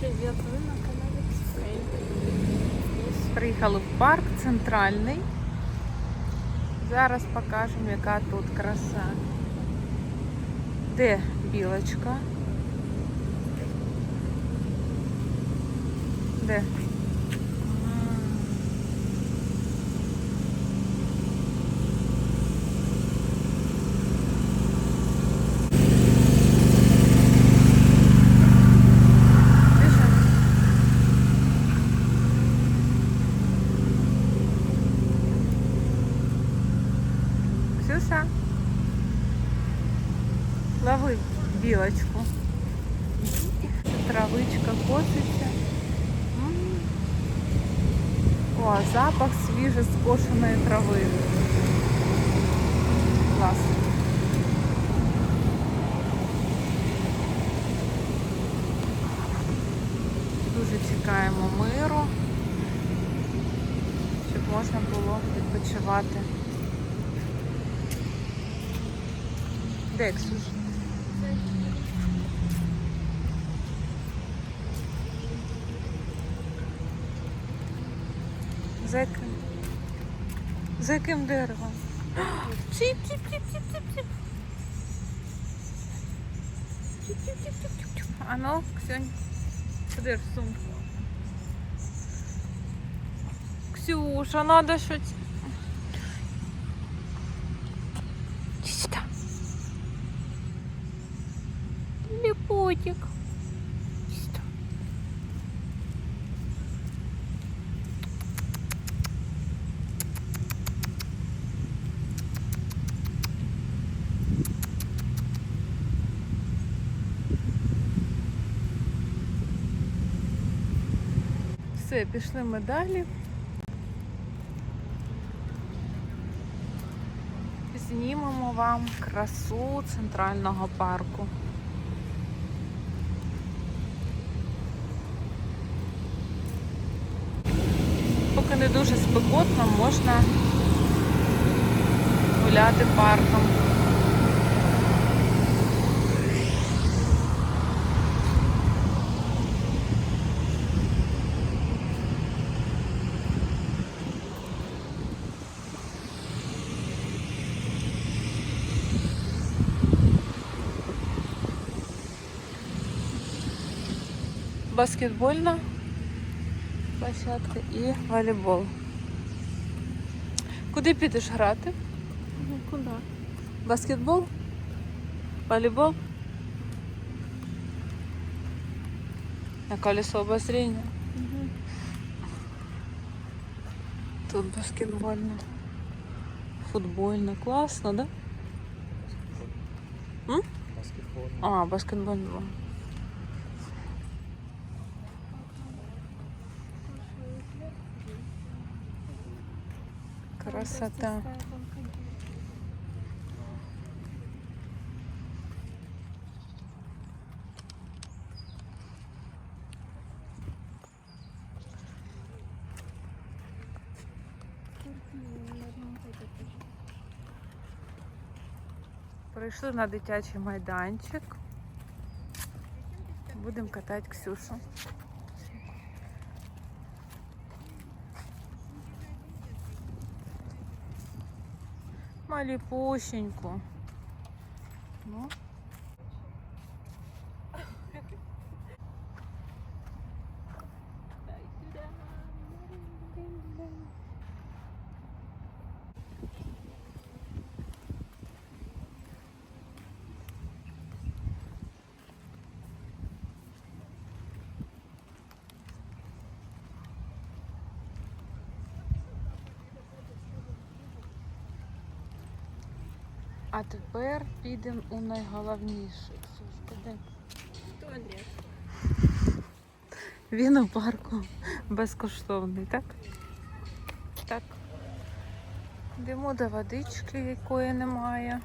Привет, вы на канале Спрей. Приїхали в парк центральний. Зараз покажемо, яка тут краса. Де білочка? Де? О, запах свіже скошеної трави. Клас. Дуже чекаємо миру, щоб можна було відпочивати. Де За яким? За яким деревом? Чіп-чіп-чіп-чіп-чіп-чіп. Чіп-чіп-чіп-чіп-чіп. А ну, Ксюнь, куди в сумку? Ксюша, надо щось. Иди сюда. Лепотик. Все, пішли ми далі. Знімемо вам красу центрального парку. Поки не дуже спекотно, можна гуляти парком. Баскетбольна площадка і волейбол. Куди підеш грати? Ну куда? Баскетбол? Волейбол? На колесо обозрения. Угу. Тут баскетбольно. Футбольно. Классно, да? М? А, баскетбольно. Красота. Прийшли на дитячий майданчик. Будемо катати Ксюшу. Маліпусеньку. Ну. А тепер підемо у найголовніше. Туалет. Він у парку безкоштовний, так? Так. Йдемо до водички, якої немає.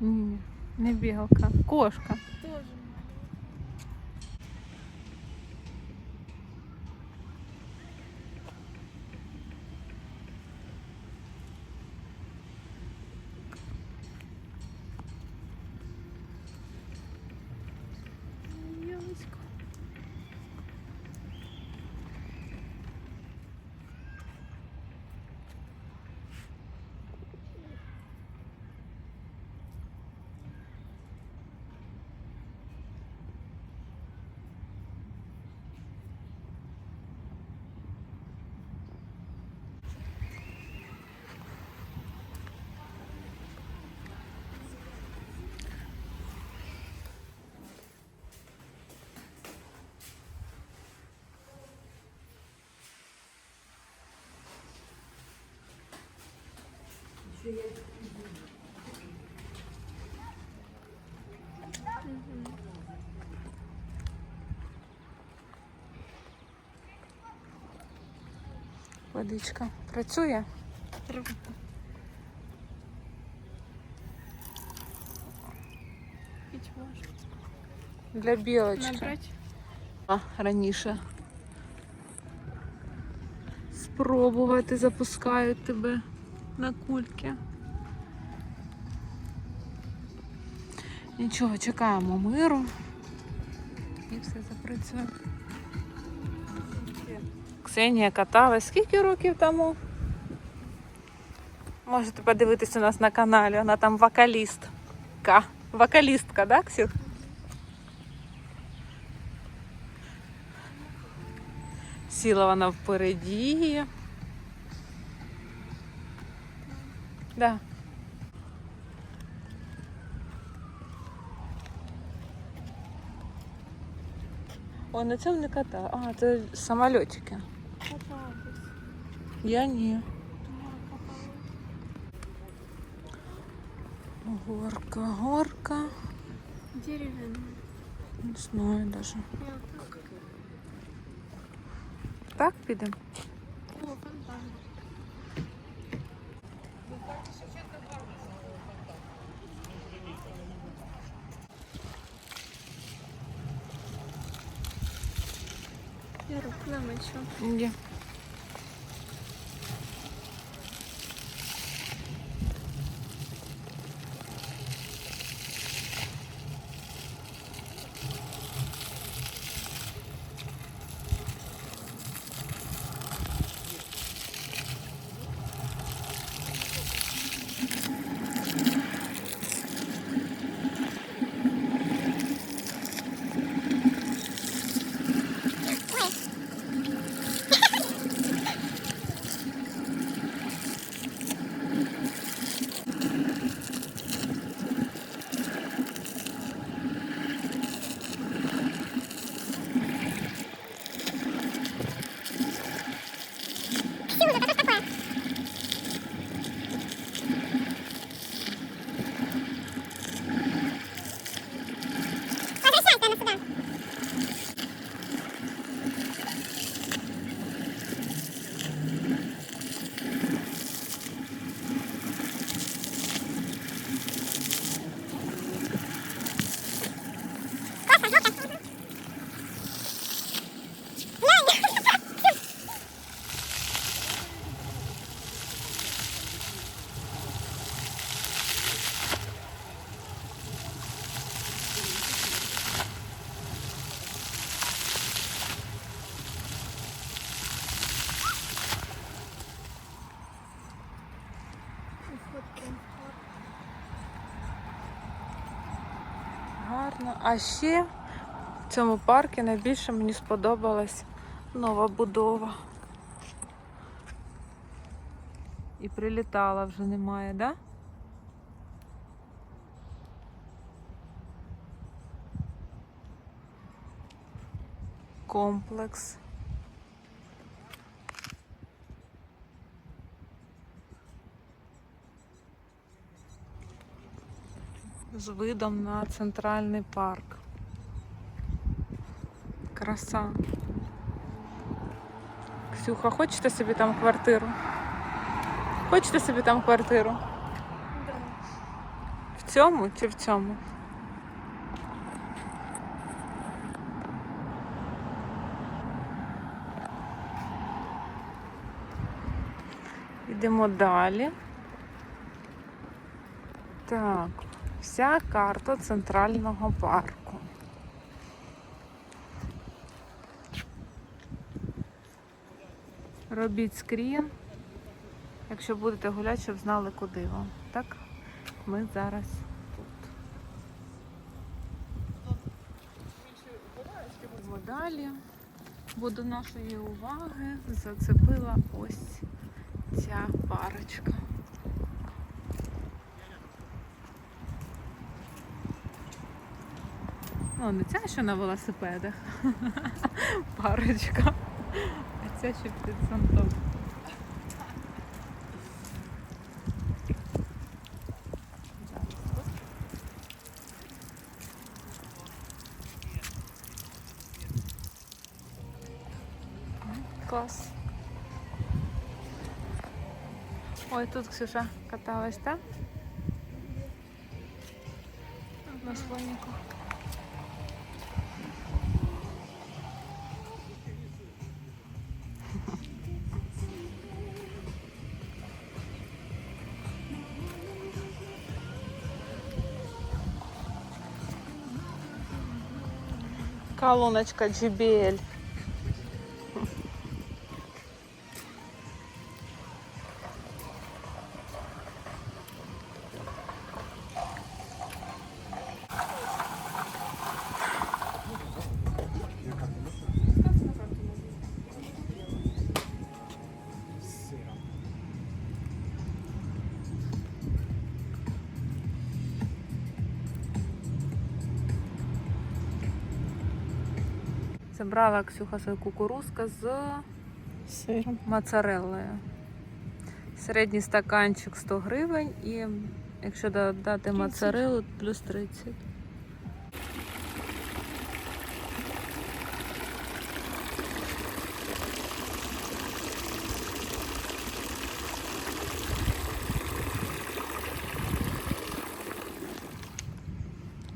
Ні, не білка. Кошка. Водичка працює. Для білочки. Набрать? А, раніше. Спробувати запускають тебе на кульки. Нічого, чекаємо миру. І все запрацює. Ксенія каталась скільки років тому? Можете подивитися у нас на каналі, вона там вокалістка. Вокалістка, да, Ксюх? Сіла вона впереді. Да. Ой, на цьому не катаю. А, це самольотики. Каталась. Я ні. Каталась. Горка, горка. Деревянная. Не знаю даже. Я так. Так підемо? Я руку намочу. Ні. Гарно. А ще в цьому парку найбільше мені сподобалась нова будова. І прилітала вже немає, да? Комплекс. З видом на центральний парк. Краса. Ксюха, хочете собі там квартиру? Хочете собі там квартиру? Да. В цьому чи в цьому? Йдемо далі. Так, вся карта центрального парку. Робіть скрін, якщо будете гуляти, щоб знали, куди вам. Так, ми зараз тут. Далі. Бо до нашої уваги зацепила ось ця парочка. Ну, не ця, що на велосипедах. Парочка. А ця ще під зонтом. Клас. Ой, тут Ксюша каталась, так? На слонику. Колоночка JBL. Забрала Ксюха свою кукурузка з Сиром. моцареллою. Середній стаканчик 100 гривень і якщо додати моцареллу, плюс 30.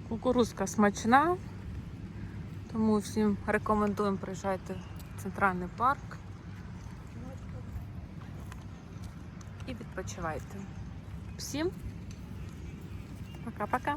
Кукурузка смачна, тому всім рекомендуємо приїжджати в центральний парк і відпочивайте. Всім пока-пока!